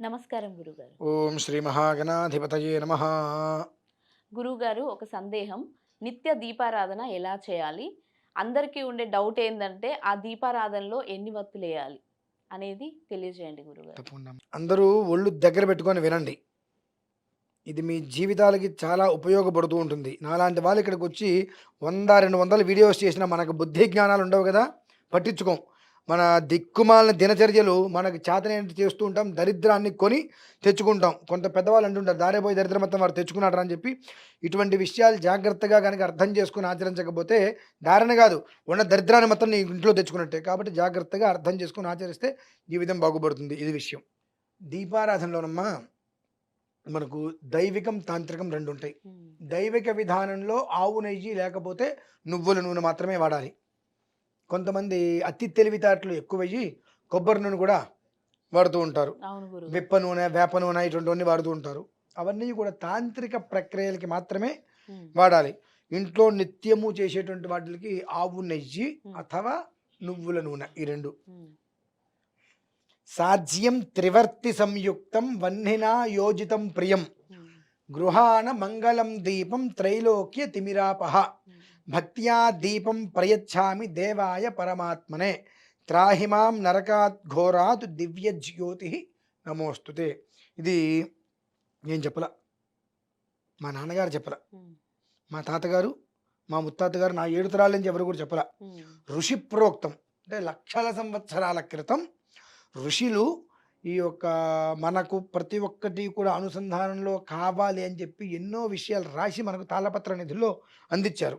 నమస్కారం గురుగారు. ఓం శ్రీ మహాగణాధిపతయే నమ. గురుగారు ఒక సందేహం. నిత్య దీపారాధన ఎలా చేయాలి? అందరికీ ఉండే డౌట్ ఏంటంటే ఆ దీపారాధనలో ఎన్ని వత్తులు వేయాలి అనేది తెలియజేయండి గురుగారు. తప్పకుండా. అందరూ ఒళ్ళు దగ్గర పెట్టుకొని వినండి. ఇది మీ జీవితాలకి చాలా ఉపయోగపడుతూ ఉంటుంది. నాలాంటి వాళ్ళు ఇక్కడికి వచ్చి వంద రెండు వందల వీడియోస్ చేసినా మనకు బుద్ధి జ్ఞానాలు ఉండవు కదా? పట్టించుకోం. మన దిక్కుమాలిన దినచర్యలు మనకు చేతనేంటి చేస్తూ ఉంటాం దరిద్రాన్ని కొని తెచ్చుకుంటాం. కొంత పెద్దవాళ్ళు అంటుంటారు దారే పోయి దరిద్రం మొత్తం వారు తెచ్చుకున్నాడు అని చెప్పి ఇటువంటి విషయాలు జాగ్రత్తగా కనుక అర్థం చేసుకుని ఆచరించకపోతే దారిన కాదు ఉన్న దరిద్రాన్ని మొత్తం నీ ఇంట్లో తెచ్చుకున్నట్టే. కాబట్టి జాగ్రత్తగా అర్థం చేసుకుని ఆచరిస్తే జీవితం బాగుపడుతుంది. ఇది విషయం. దీపారాధనలోనమ్మా మనకు దైవికం తాంత్రికం రెండు ఉంటాయి దైవిక విధానంలో ఆవు నెయ్యి లేకపోతే నువ్వుల నూనె మాత్రమే వాడాలి. కొంతమంది అతి తెలివితేటలు ఎక్కువయ్యి కొబ్బరి నూనె కూడా వాడుతూ ఉంటారు. విప్ప నూనె వేప నూనె ఇటువంటివన్నీ వాడుతూ ఉంటారు. అవన్నీ కూడా తాంత్రిక ప్రక్రియలకి మాత్రమే వాడాలి. ఇంట్లో నిత్యము చేసేటువంటి వాటికి ఆవు నెయ్యి. అథవా నువ్వుల నూనె ఈ రెండు. సాధ్యం త్రివర్తి సంయుక్తం వన్నినా యోజితం ప్రియం. గృహాన మంగళం దీపం త్రైలోక్య తిమిరాపహ. భక్త్యా దీపం ప్రయచ్ఛామి దేవాయ పరమాత్మనే. త్రాహిమాం నరకాత్ ఘోరాత్ దివ్య జ్యోతి నమోస్తుతే. ఇది నేను చెప్పలా. మా నాన్నగారు చెప్పలా. మా తాతగారు మా ముత్తాతగారు నా ఏడు తరాల నుంచి ఎవరు కూడా చెప్పలా. ఋషి ప్రోక్తం అంటే లక్షల సంవత్సరాల క్రితం ఋషులు ఈ యొక్క మనకు ప్రతి ఒక్కటి కూడా అనుసంధానంలో కావాలి అని చెప్పి ఎన్నో విషయాలు రాసి మనకు తాళపత్ర నిధుల్లో అందించారు.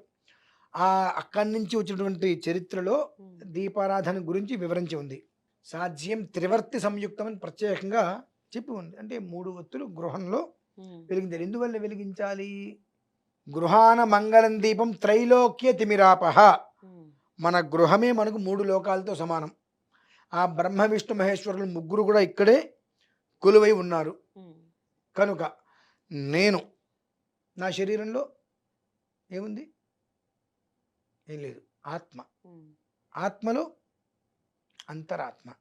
ఆ అక్కడి నుంచి వచ్చినటువంటి చరిత్రలో దీపారాధన గురించి వివరించి ఉంది. సాధ్యం త్రివర్తి సంయుక్తం అని ప్రత్యేకంగా చెప్పి ఉంది. అంటే మూడు ఒత్తులు గృహంలో వెలిగించాలి. ఎందువల్ల వెలిగించాలి? గృహాన మంగళం దీపం త్రైలోక్య తిమిరాపహ. మన గృహమే మనకు మూడు లోకాలతో సమానం. ఆ బ్రహ్మ విష్ణు మహేశ్వరులు ముగ్గురు కూడా ఇక్కడే కొలువై ఉన్నారు. కనుక నేను నా శరీరంలో ఏముంది? ఏం లేదు. ఆత్మ. ఆత్మలో అంతరాత్మ.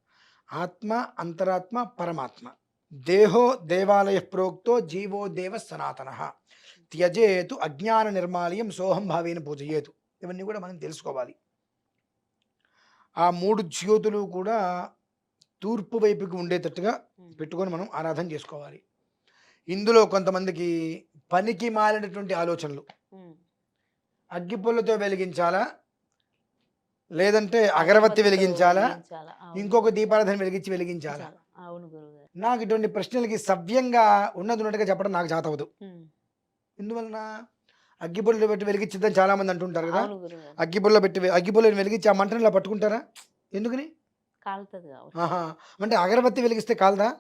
ఆత్మ అంతరాత్మ పరమాత్మ. దేహో దేవాలయ ప్రోక్తో జీవో దేవ సనాతన. త్యజేతు అజ్ఞాన నిర్మాలయం సోహం భావేన పూజయేతు. ఇవన్నీ కూడా మనం తెలుసుకోవాలి. ఆ మూడు జ్యోతులు కూడా తూర్పు వైపుకి ఉండేటట్టుగా. పెట్టుకొని మనం ఆరాధన చేసుకోవాలి. ఇందులో కొంతమందికి పనికి మాలినటువంటి ఆలోచనలు. అగ్గిపుల్లతో వెలిగించాలా? లేదంటే అగరబత్తి వెలిగించాలా. ఇంకొక దీపారాధన వెలిగించి వెలిగించాలా? నాకు ఇటువంటి ప్రశ్నలకి సవ్యంగా ఉన్నది ఉన్నట్టుగా చెప్పడం నాకు జాతవదు. ఎందువలన? అగ్గిపుల్ల పెట్టి వెలిగించిద్దని చాలా మంది అంటుంటారు కదా. గురుగారు అగ్గిపుల్ల పెట్టి వె- అగ్గిపుల్లని వెలిగించి ఆ మంటను ఇలా పట్టుకుంటారా? ఎందుకని? అంటే అగరబత్తి వెలిగిస్తే కాలదా?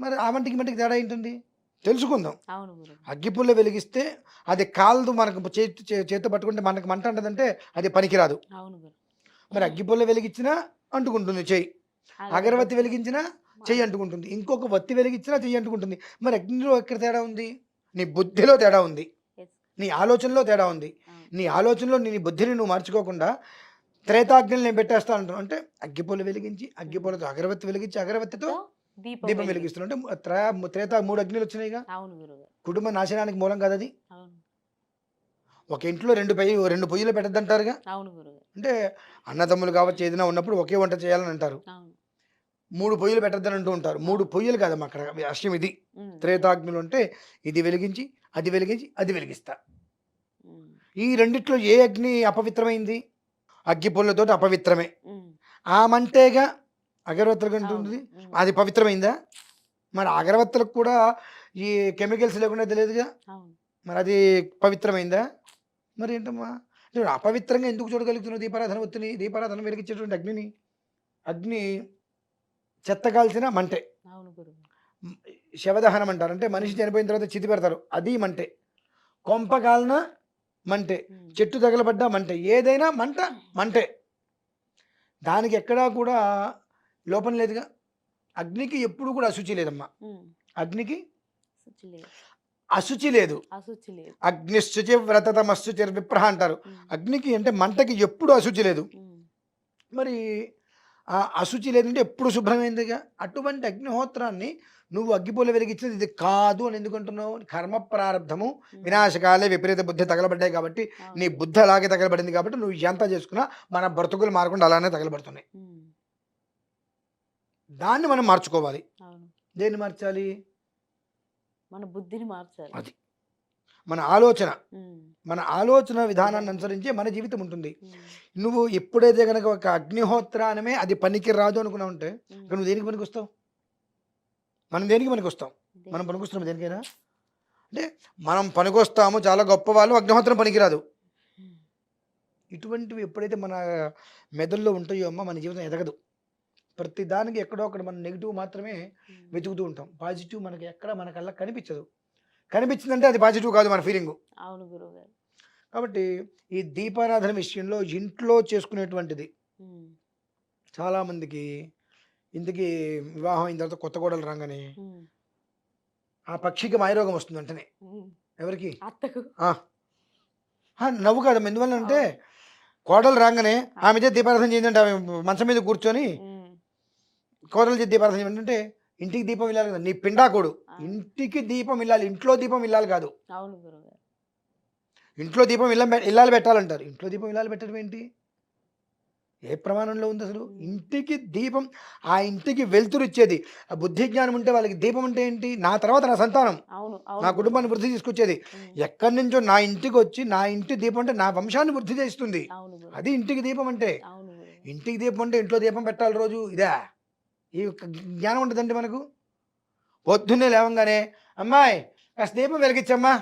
మరి ఆ మంటికి మంటికి తేడా ఏంటుంది తెలుసుకుందాం. అగ్గిపుల్ల వెలిగిస్తే అది కాలదు మనకు చేతి చేతితో పట్టుకుంటే మనకు మంట అంటదంటే అది పనికిరాదు. మరి అగ్గిపుల్ల వెలిగించినా అంటుకుంటుంది చెయ్యి. అగరబత్తి వెలిగించినా చెయ్యి అంటుకుంటుంది. ఇంకొక వత్తి వెలిగించినా చెయ్యి అంటుకుంటుంది. మరి అగ్నిలో ఎక్కడ తేడా ఉంది? నీ బుద్ధిలో తేడా ఉంది. నీ ఆలోచనలో తేడా ఉంది. నీ ఆలోచనలో నీ బుద్ధిని నువ్వు మార్చుకోకుండా త్రేతాగ్నిని నేను పెట్టేస్తా అంటాను అంటే అగ్గిపుల్ల వెలిగించి అగ్గిపుల్లతో అగరబత్తి వెలిగించి అగరబత్తితో దీపం దీపం వెలిగి- వెలిగిస్తున్నావు అంటే త్రే త్రేత మూడు అగ్నిలు వచ్చినాయిగా కుటుంబ నాశనానికి మూలం కదా అది ఒక ఇంట్లో రెండు పొయ్యి రెండు పొయ్యిలు పెట్టద్దంటారుగా అంటే అన్నదమ్ములు కావచ్చు ఏదైనా ఉన్నప్పుడు ఒకే వంట చేయాలని అంటారు. మూడు పొయ్యిలు పెట్టద్దని అంటూ ఉంటారు. మూడు పొయ్యిలు కాదమ్మా అక్కడ విషయం ఇది. త్రేతాగ్నులు అంటే ఇది వెలిగించి అది వెలిగించి అది వెలిగిస్తా. ఈ రెండిట్లో ఏ అగ్ని అపవిత్రమైంది? అగ్గి పుల్లతోటి అపవిత్రమే. ఆ మంటేగా అగరవత్తులు ఉంటుంది. అది పవిత్రమైందా? మరి అగరవత్తులకు కూడా ఈ కెమికల్స్ లేకుండా తెలియదుగా? మరి అది పవిత్రమైందా? మరి ఏంటమ్మా? చూడు అపవిత్రంగా ఎందుకు చూడగలుగుతున్నావు దీపారాధన ఒత్తిని దీపారాధన వెలిగించేటువంటి అగ్నిని. అగ్ని చెత్త కాల్చిన మంటే. శవదహనం అంటారు. అంటే మనిషి చనిపోయిన తర్వాత చితి పెడతారు. అది మంటే. కొంప కాలిన మంటే. చెట్టు తగలబడ్డా మంటే. ఏదైనా మంట మంటే. దానికి ఎక్కడా కూడా లోపం లేదుగా. అగ్నికి ఎప్పుడు కూడా అశుచి లేదమ్మా. అగ్నికి అశుచి లేదు. అగ్నిశుచి వ్రతతమశుచి విప్రహ అంటారు. అగ్నికి అంటే మంటకి ఎప్పుడు అశుచి లేదు. మరి ఆ అశుచి లేదంటే ఎప్పుడు శుభ్రమైందిగా? అటువంటి అగ్నిహోత్రాన్ని నువ్వు అగ్గిపూల వెలిగించేది ఇది కాదు అని ఎందుకంటున్నావు? కర్మ ప్రారంధము వినాశకాలే విపరీత బుద్ధి తగలబడ్డాయి కాబట్టి. నీ బుద్ధి అలాగే తగలబడింది కాబట్టి నువ్వు ఎంత చేసుకున్నా మన బ్రతుకులు మారకుండా అలానే తగలబడుతున్నాయి. దాన్ని మనం మార్చుకోవాలి. దేన్ని మార్చాలి? మన బుద్ధిని మార్చాలి. అది. మన ఆలోచన. మన ఆలోచన విధానాన్ని అనుసరించే మన జీవితం ఉంటుంది. నువ్వు ఎప్పుడైతే కనుక ఒక అగ్నిహోత్రానమే అది పనికి రాదు అనుకున్నావు ఉంటే నువ్వు దేనికి పనికి వస్తావు మనం దేనికి పనికి వస్తాం. మనం పనికొస్తున్నాం దేనికైనా? అంటే మనం పనికొస్తాము చాలా గొప్ప వాళ్ళు అగ్నిహోత్రం పనికిరాదు ఇటువంటివి ఎప్పుడైతే మన మెదడులో ఉంటాయో అమ్మ మన జీవితం ఎదగదు. ప్రతి దానికి ఎక్కడో అక్కడ మనం నెగిటివ్ మాత్రమే వెతుకుతూ ఉంటాం. పాజిటివ్ మనకి ఎక్కడ మన కళ్ళకి కనిపించదు. కనిపించిందంటే అది పాజిటివ్ కాదు మన ఫీలింగ్. అవును కాబట్టి ఈ దీపారాధన విషయంలో ఇంట్లో చేసుకునేటువంటిది. చాలామందికి ఇంతకీ వివాహం అయిన తర్వాత కొత్త కోడలు రాగానే ఆ పక్షికి మాయరోగం వస్తుంది వెంటనే. ఎవరికి? నవ్వు కాదమ్మా. ఎందువల్ల అంటే కోడలు రాగానే ఆమె దీపారాధన చేయండి ఆమె మంచం మీద కూర్చొని చేతి దీపారాధన అంటే ఇంటికి దీపం ఇల్లాలి కదా నీ పిండాకోడు. ఇంటికి దీపం ఇల్లాలి ఇంట్లో దీపం ఇల్లాలి కాదు. అవును ఇంట్లో దీపం ఇళ్ళ ఇల్లాలు పెట్టాలంటారు. ఇంట్లో దీపం ఇల్లాలు పెట్టడం ఏంటి? ఏ ప్రమాణంలో ఉంది అసలు. ఇంటికి దీపం ఆ ఇంటికి వెలుతురు ఇచ్చేది. ఆ బుద్ధి జ్ఞానం ఉంటే వాళ్ళకి దీపం అంటే ఏంటి? నా తర్వాత నా సంతానం. నా కుటుంబాన్ని వృద్ధి తీసుకొచ్చేది. ఎక్కడి నుంచో నా ఇంటికి వచ్చి నా ఇంటి దీపం అంటే నా వంశాన్ని వృద్ధి చేస్తుంది. అది ఇంటికి దీపం అంటే. ఇంటికి దీపం అంటే ఇంట్లో దీపం పెట్టాలి రోజు. ఇదే? ఈ యొక్క జ్ఞానం ఉంటుందండి మనకు. పొద్దున్నే లేవంగానే అమ్మాయి కాస్త దీపం వెలిగించమ్మా.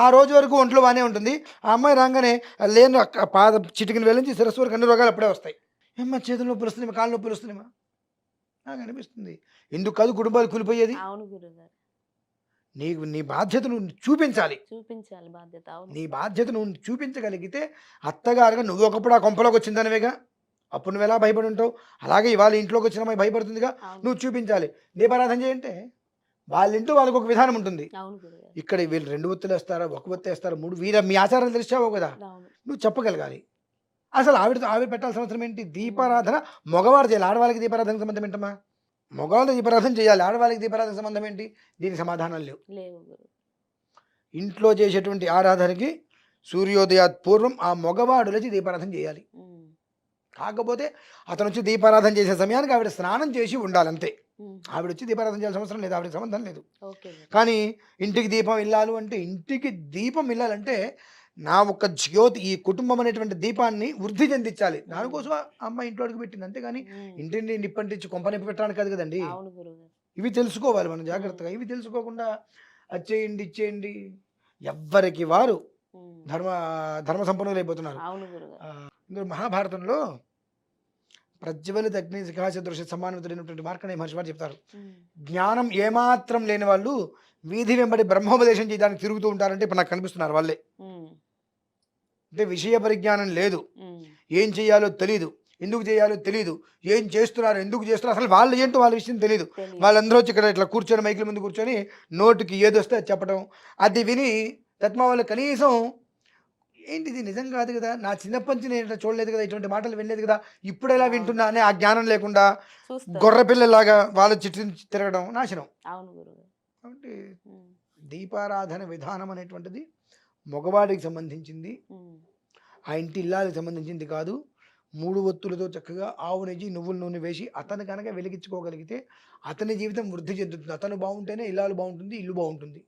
ఆ రోజు వరకు ఒంట్లో బాగానే ఉంటుంది. ఆ అమ్మాయి రాగానే లేని పాద చిటికిన వెళ్ళించి శిరస్సు వరకు అన్ని రోగాలు అప్పుడే వస్తాయి. ఏమ్మా చేతులు నొప్పులు వస్తున్నాయమ్మా కాళ్ళు నొప్పులు వస్తున్నాయమ్మా నాకు అనిపిస్తుంది. ఎందుకు కాదు కుటుంబాలు కూలిపోయేది. నీకు నీ బాధ్యతను చూపించాలి. చూపించాలి బాధ్యత నీ బాధ్యత నువ్వు చూపించగలిగితే అత్తగారుగా నువ్వు ఒకప్పుడు ఆ కొంపలోకి వచ్చిందనివేగా? అప్పుడు నువ్వు ఎలా భయపడి ఉంటావు? అలాగే ఇవాళ ఇంట్లోకి వచ్చిన అమ్మాయి భయపడుతుందిగా. నువ్వు చూపించాలి. దీపారాధన చేయంటే వాళ్ళ ఇంటూ వాళ్ళకి ఒక విధానం ఉంటుంది. ఇక్కడ వీళ్ళు రెండు ఒత్తులు వేస్తారా ఒక ఒత్తు వేస్తారా మూడు వీర మీ ఆచారాలు తెలిసావు కదా? నువ్వు చెప్పగలగాలి. అసలు ఆవిడతో ఆవిడ పెట్టాల్సిన అవసరం ఏంటి? దీపారాధన మగవాడు చేయాలి. ఆడవాళ్ళకి దీపారాధన సంబంధం ఏంటమ్మా? మగవాళ్ళు దీపారాధన చేయాలి. ఆడవాళ్ళకి దీపారాధన సంబంధం ఏంటి? దీనికి సమాధానం లేవు. ఇంట్లో చేసేటువంటి ఆరాధనకి సూర్యోదయాత్ పూర్వం ఆ మగవాడు లేచి దీపారాధన చేయాలి. కాకపోతే అతను వచ్చి దీపారాధన చేసే సమయానికి ఆవిడ స్నానం చేసి ఉండాలి అంతే ఉమ్, ఆవిడ వచ్చి దీపారాధన చేయాల్సిన అవసరం లేదు ఆవిడకి సంబంధం లేదు. కానీ ఇంటికి దీపం ఇల్లాలు అంటే ఇంటికి దీపం ఇల్లాలంటే నా ఒక జ్యోతి ఈ కుటుంబం అనేటువంటి దీపాన్ని వృద్ధి చెందించాలి. దానికోసం ఆ అమ్మాయి ఇంట్లో అడుగు పెట్టింది. అంతేగాని ఇంటిని నిప్పంటించి కొంప నిప్పి పెట్టడానికి కాదు కదండి. ఇవి తెలుసుకోవాలి మనం జాగ్రత్తగా. ఇవి తెలుసుకోకుండా అచ్చేయండి ఇచ్చేయండి. ఎవ్వరికి వారు ధర్మ ధర్మ సంపన్నులు అయిపోతున్నారు. ఇందులో మహాభారతంలో ప్రజ్వలిత అగ్ని శిఖాచదృశ్య సమానమైనటువంటి మార్కండే మహర్షి వారు చెప్తారు. జ్ఞానం ఏమాత్రం లేని వాళ్ళు వీధి వెంబడి బ్రహ్మోపదేశం చేయడానికి తిరుగుతూ ఉంటారంటే ఇప్పుడు నాకు కనిపిస్తున్నారు వాళ్ళే. అంటే విషయ పరిజ్ఞానం లేదు. ఏం చేయాలో తెలియదు ఎందుకు చేయాలో తెలియదు ఏం చేస్తున్నారు ఎందుకు చేస్తున్నారు అసలు వాళ్ళు ఏంటో వాళ్ళ విషయం తెలియదు తెలీదు. వాళ్ళందరూ వచ్చి ఇక్కడ ఇట్లా కూర్చొని మైకుల ముందు కూర్చొని నోటికి ఏదొస్తే అది చెప్పడం అది విని తత్మా వాళ్ళు కనీసం ఏంటిది నిజం కాదు కదా? నా చిన్నప్పటి నుంచి నేను చూడలేదు కదా? ఇటువంటి మాటలు వినలేదు కదా? ఇప్పుడు ఎలా వింటున్నా అనే ఆ జ్ఞానం లేకుండా చూస్తారు. గొర్రె పిల్లలాగా వాళ్ళ చుట్టూ తిరగడం నాశనం. కాబట్టి దీపారాధన విధానం అనేటువంటిది మగవాడికి సంబంధించింది. ఆ ఇంటి ఇల్లాలకు సంబంధించింది కాదు. మూడు ఒత్తులతో చక్కగా ఆవు నెయ్యి నువ్వుల నూనె వేసి అతను కనుక వెలిగించుకోగలిగితే అతని జీవితం వృద్ధి చెందుతుంది. అతను బాగుంటేనే ఇల్లాలు బాగుంటుంది ఇల్లు బాగుంటుంది.